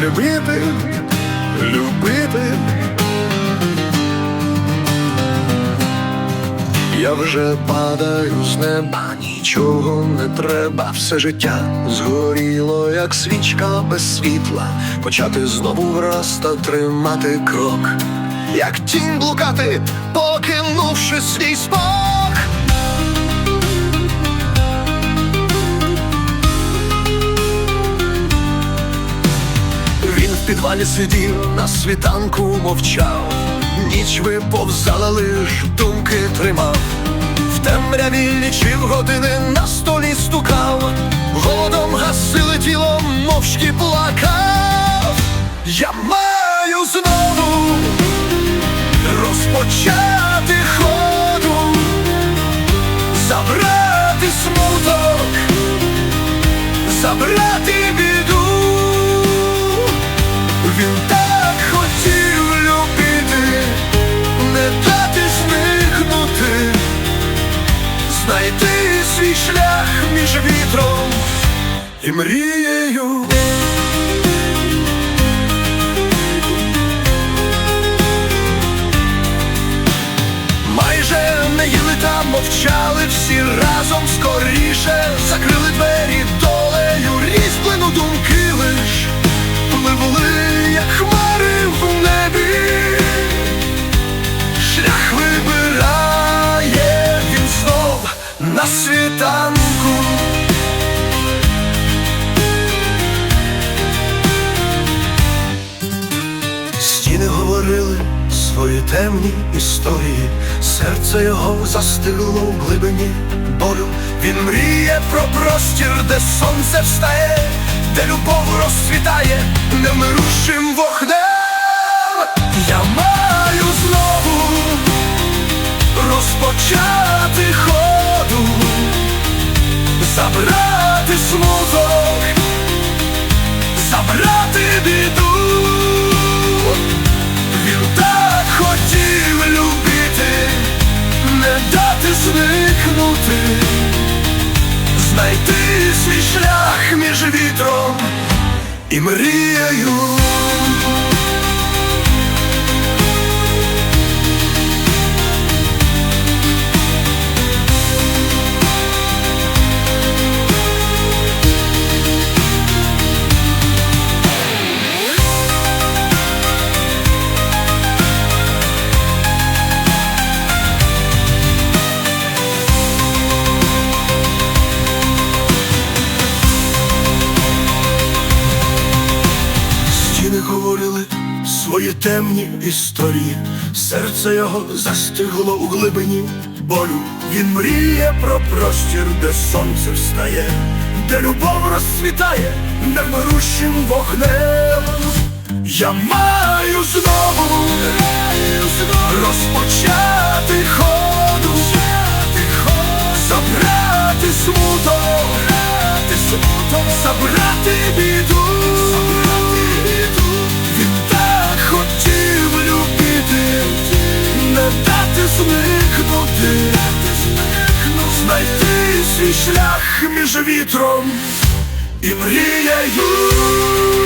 любити, любити. Я вже падаю з неба, нічого не треба, все життя згоріло, як свічка без світла, почати знову враз та тримати крок, як тінь блукати, покинувши свій спок. Підвалі сидів, на світанку мовчав, ніч виповзала, лиш думки тримав, в темряві лічив години, на столі стукав, голодом гасили тіло, мовчки плакав. Я маю знову розпочати ходу, забрати смуток, забрати біду. Він так хотів любити, не дати зникнути, знайти свій шлях між вітром і мрією. Майже не їли та мовчали всі разом скоріше закрили двері Говорили свої темні історії, серце його застигло в глибині болю. Він мріє про простір, де сонце встає, де любов розцвітає невмирущим вогнем. Я маю знову розпочати ходу, забрати смуток, зникнути, знайти свій шлях між вітром і мрією. Говорили свої темні історії, серце його застигло у глибині болю. Він мріє про простір, де сонце встає, де любов розцвітає невмирущим вогнем. Я маю знову розпочати ходу, забрати смуток, забрати біду. Зникнути, знайти свій шлях між вітром і мрією.